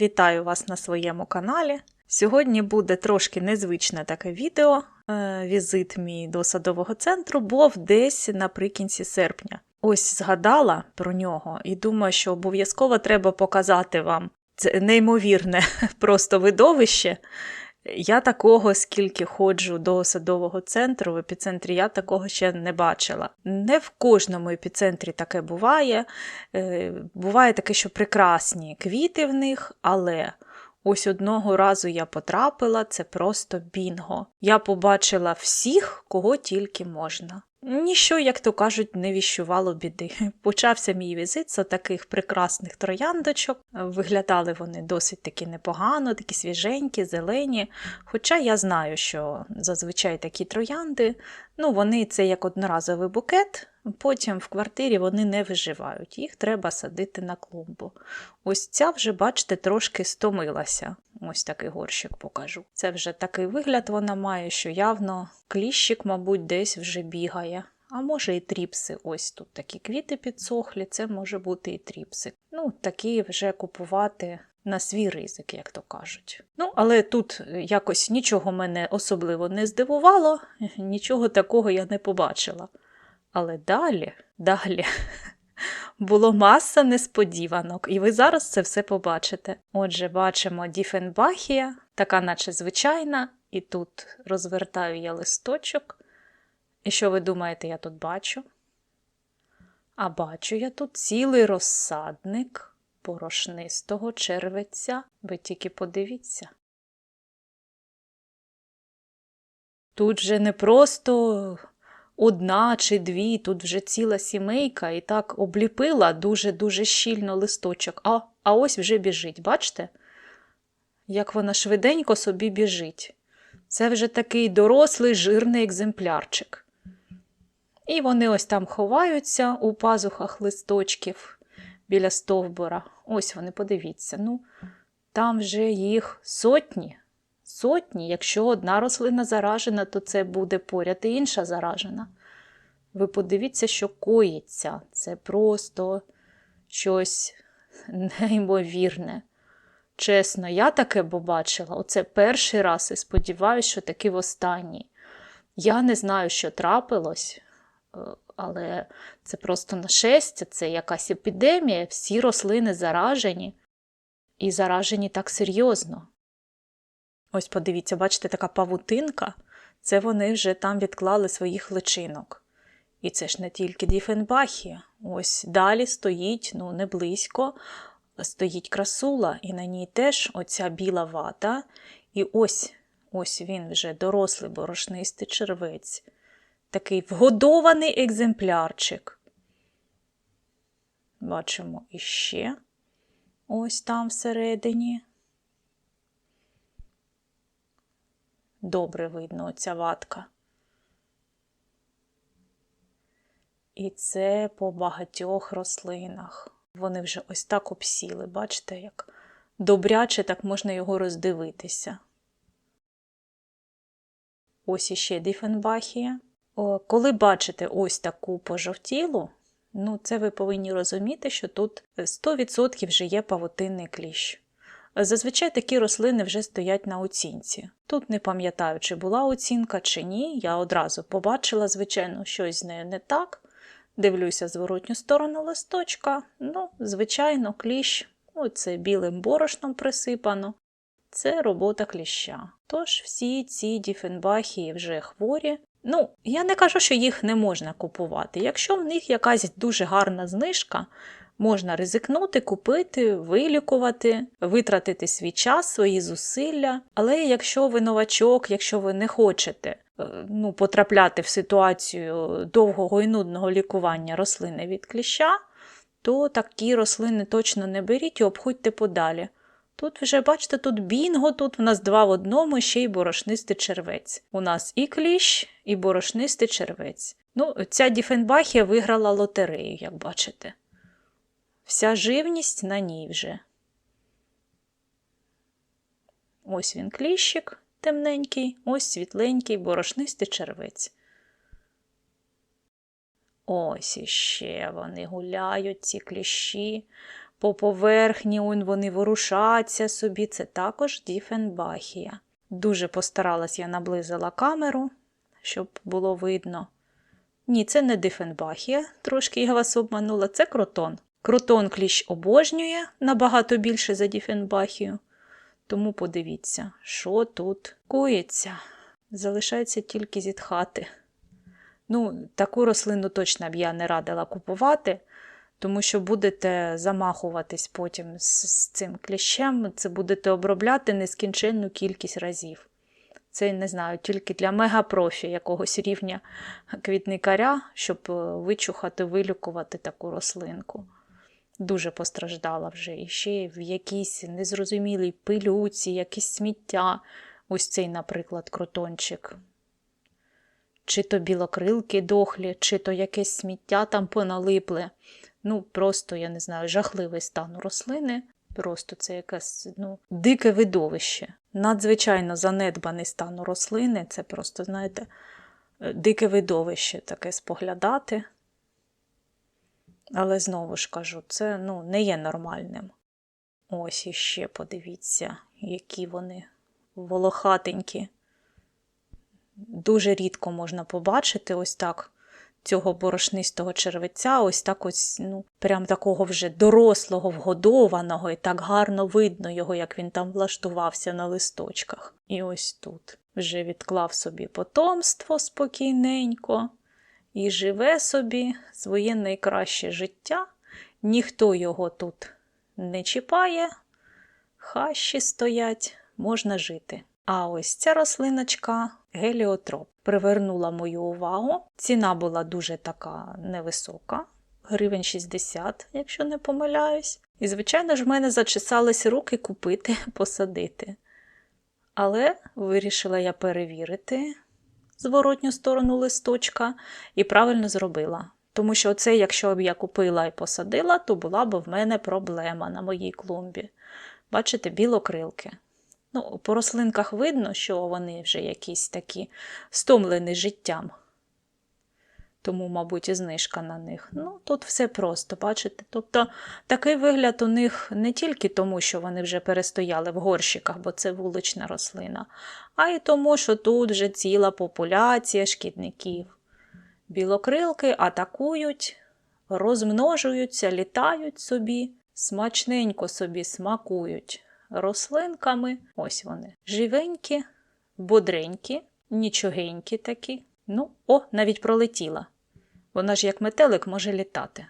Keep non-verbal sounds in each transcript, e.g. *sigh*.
Вітаю вас на своєму каналі. Сьогодні буде трошки незвичне таке відео. Е, Візит мій до садового центру був десь наприкінці серпня. Ось згадала про нього і думаю, що обов'язково треба показати вам це неймовірне *laughs* просто видовище. Я такого, скільки ходжу до садового центру, в епіцентрі я такого ще не бачила. Не в кожному епіцентрі таке буває. Е, Буває таке, що прекрасні квіти в них, але ось одного разу я потрапила, це просто бінго. Я побачила всіх, кого тільки можна. Ніщо, як то кажуть, не віщувало біди. *laughs* Почався мій візит з таких прекрасних трояндочок. Виглядали вони досить таки непогано, такі свіженькі, зелені. Хоча я знаю, що зазвичай такі троянди, ну вони це як одноразовий букет, потім в квартирі вони не виживають, їх треба садити на клумбу. Ось ця вже, бачите, трошки стомилася. Ось такий горщик покажу. Це вже такий вигляд вона має, що явно кліщик, мабуть, десь вже бігає. А може і тріпси. Ось тут такі квіти підсохлі, це може бути і тріпси. Ну, такі вже купувати на свій ризик, як то кажуть. Ну, але тут якось нічого мене особливо не здивувало, нічого такого я не побачила. Але далі, далі було маса несподіванок, і ви зараз це все побачите. Отже, бачимо Діфенбахія, така наче звичайна, і тут розвертаю я листочок. І що ви думаєте, я тут бачу? А бачу я тут цілий розсадник порошнистого червеця. Ви тільки подивіться. Тут же не просто одна чи дві, тут вже ціла сімейка і так обліпила дуже-дуже щільно листочок. А, а ось вже біжить, бачите? Як вона швиденько собі біжить. Це вже такий дорослий жирний екземплярчик. І вони ось там ховаються у пазухах листочків біля стовбура. Ось вони, подивіться. ну, Там вже їх сотні. Сотні, якщо одна рослина заражена, то це буде поряд і інша заражена. Ви подивіться, що коїться. Це просто щось неймовірне. Чесно, я таке побачила. Оце перший раз і сподіваюся, що таки в останній. Я не знаю, що трапилось, е, але це просто нашестя, це якась епідемія, всі рослини заражені. І заражені так серйозно. Ось подивіться, бачите, така павутинка, це вони вже там відклали своїх личинок. І це ж не тільки Діфенбахія. Ось далі стоїть, ну не близько, стоїть красула, і на ній теж оця біла вата. І ось ось він вже дорослий борошнистий червець. Такий вгодований екземплярчик. Бачимо іще ось там всередині. Добре видно оця ватка. І це по багатьох рослинах. Вони вже ось так обсіли, бачите, як добряче так можна його роздивитися. Ось іще Діфенбахія. Коли бачите ось таку пожовтілу, ну це ви повинні розуміти, що тут 100% вже є павутинний кліщ. Зазвичай такі рослини вже стоять на оцінці. Тут не пам'ятаю, чи була оцінка, чи ні. Я одразу побачила, звичайно, щось з нею не так. Дивлюся зворотню сторону листочка. Ну, звичайно, кліщ, оце білим борошном присипано. Це робота кліща. Тож всі ці діфенбахії вже хворі. Ну, я не кажу, що їх не можна купувати. Якщо в них якась дуже гарна знижка, можна ризикнути, купити, вилікувати, витратити свій час, свої зусилля. Але якщо ви новачок, якщо ви не хочете е, ну, потрапляти в ситуацію довгого і нудного лікування рослини від кліща, то такі рослини точно не беріть і обходьте подалі. Тут вже, бачите, тут бінго, тут у нас два в одному, ще й борошнистий червець. У нас і кліщ, і борошнистий червець. Ну, Ця Діфенбахія виграла лотерею, як бачите. Вся живність на ній вже. Ось він кліщик темненький, ось світленький, борошнистий червець. Ось іще вони гуляють, ці кліщі по поверхні он вони ворушаться собі. Це також діфенбахія. Дуже постаралась я наблизила камеру, щоб було видно. Ні, це не дифенбахія, трошки я вас обманула, це кротон. Кротон кліщ обожнює набагато більше за діфенбахію. Тому подивіться, що тут коїться. Залишається тільки зітхати. Ну, таку рослину точно б я не радила купувати, тому що будете замахуватись потім з, з цим кліщем, це будете обробляти нескінченну кількість разів. Це, не знаю, тільки для мегапрофі якогось рівня квітникаря, щоб е, вичухати, вилікувати таку рослинку. Дуже постраждала вже. І ще в якійсь незрозумілій пилюці, якесь сміття. Ось цей, наприклад, кротончик. Чи то білокрилки дохлі, чи то якесь сміття там поналипле. Ну, просто, я не знаю, жахливий стан рослини. Просто це якесь ну, дике видовище. Надзвичайно занедбаний стан рослини. Це просто, знаєте, е, дике видовище таке споглядати. Але знову ж кажу, це ну, не є нормальним. Ось іще подивіться, які вони волохатенькі. Дуже рідко можна побачити ось так цього борошнистого червеця, ось так ось, ну, прям такого вже дорослого, вгодованого, і так гарно видно його, як він там влаштувався на листочках. І ось тут вже відклав собі потомство спокійненько і живе собі своє найкраще життя. Ніхто його тут не чіпає, хащі стоять, можна жити. А ось ця рослиночка геліотроп привернула мою увагу. Ціна була дуже така невисока, гривень 60, якщо не помиляюсь. І, звичайно ж, в мене зачесались руки купити, *laughs* посадити. Але вирішила я перевірити зворотню сторону листочка і правильно зробила. Тому що це, якщо б я купила і посадила, то була б в мене проблема на моїй клумбі. Бачите, білокрилки. Ну, По рослинках видно, що вони вже якісь такі стомлені життям. Тому, мабуть, і знижка на них. Ну, тут все просто, бачите? Тобто такий вигляд у них не тільки тому, що вони вже перестояли в горщиках, бо це вулична рослина, а й тому, що тут вже ціла популяція шкідників. Білокрилки атакують, розмножуються, літають собі, смачненько собі смакують рослинками. Ось вони. Живенькі, бодренькі, нічогенькі такі. Ну, о, навіть пролетіла. Вона ж як метелик може літати.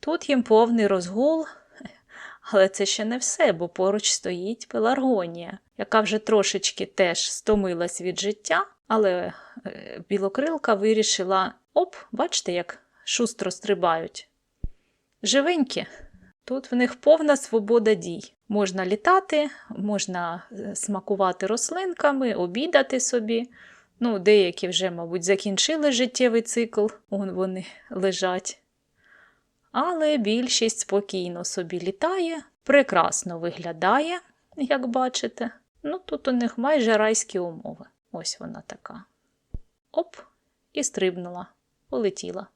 Тут їм повний розгул, *laughs* але це ще не все, бо поруч стоїть пеларгонія, яка вже трошечки теж стомилась від життя, але е, білокрилка вирішила: оп, бачите, як шустро стрибають. Живенькі. Тут в них повна свобода дій. Можна літати, можна е, смакувати рослинками, обідати собі. Ну, Деякі вже, мабуть, закінчили життєвий цикл, Вон вони лежать. Але більшість спокійно собі літає, прекрасно виглядає, як бачите. Ну, Тут у них майже райські умови. Ось вона така. Оп, і стрибнула, полетіла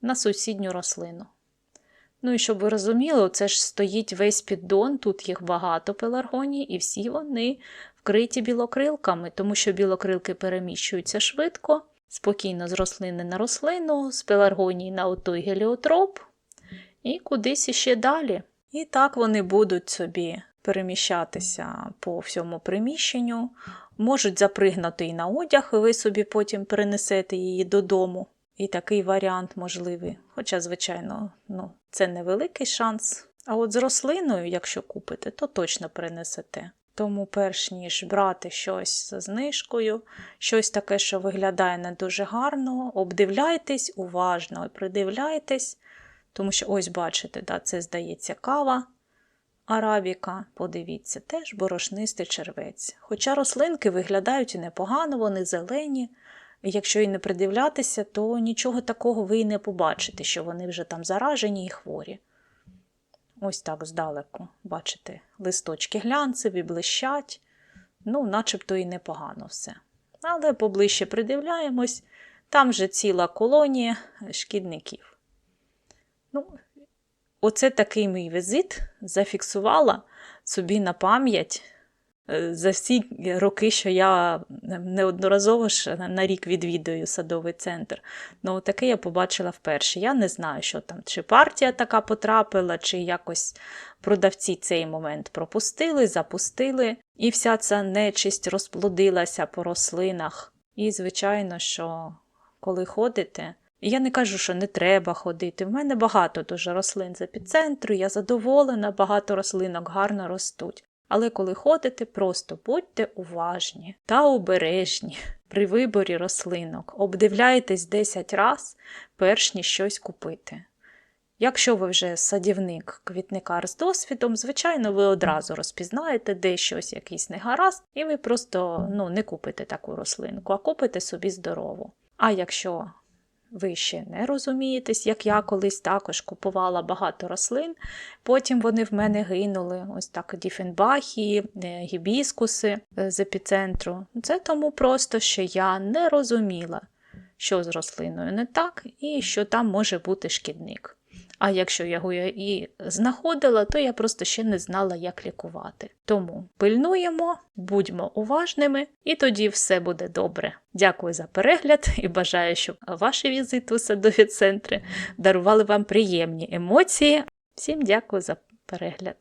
на сусідню рослину. Ну і щоб ви розуміли, це ж стоїть весь піддон, тут їх багато пеларгоній, і всі вони вкриті білокрилками, тому що білокрилки переміщуються швидко, спокійно з рослини на рослину, з пеларгонії на отой геліотроп і кудись іще далі. І так вони будуть собі переміщатися по всьому приміщенню, можуть запригнути і на одяг, і ви собі потім перенесете її додому. І такий варіант можливий. Хоча, звичайно, ну, це невеликий шанс. А от з рослиною, якщо купите, то точно принесете. Тому, перш ніж брати щось за знижкою, щось таке, що виглядає не дуже гарно, обдивляйтесь уважно, придивляйтесь, тому що, ось, бачите, да, це здається кава арабіка. Подивіться, теж борошнистий червець. Хоча рослинки виглядають і непогано, вони зелені. Якщо і не придивлятися, то нічого такого ви і не побачите, що вони вже там заражені і хворі. Ось так здалеку, бачите, листочки глянцеві, блищать, ну, начебто і непогано все. Але поближче придивляємось, там вже ціла колонія шкідників. Ну, Оце такий мій візит зафіксувала собі на пам'ять за всі роки, що я неодноразово ж на рік відвідую садовий центр. Ну, таке я побачила вперше. Я не знаю, що там, чи партія така потрапила, чи якось продавці цей момент пропустили, запустили, і вся ця нечисть розплодилася по рослинах. І, звичайно, що коли ходите, я не кажу, що не треба ходити. В мене багато дуже рослин з епіцентру, я задоволена, багато рослинок гарно ростуть. Але коли ходите, просто будьте уважні та обережні при виборі рослинок. Обдивляйтесь 10 раз, перш ніж щось купити. Якщо ви вже садівник, квітникар з досвідом, звичайно, ви одразу розпізнаєте, де щось якийсь негаразд, і ви просто ну, не купите таку рослинку, а купите собі здорову. А якщо ви ще не розумієтесь, як я колись також купувала багато рослин, потім вони в мене гинули, ось так діфенбахії, е, гібіскуси е, з епіцентру. Це тому просто, що я не розуміла, що з рослиною не так і що там може бути шкідник. А якщо я його і знаходила, то я просто ще не знала, як лікувати. Тому пильнуємо, будьмо уважними, і тоді все буде добре. Дякую за перегляд *laughs* і бажаю, щоб ваші візити у садові центри дарували вам приємні емоції. Всім дякую за перегляд.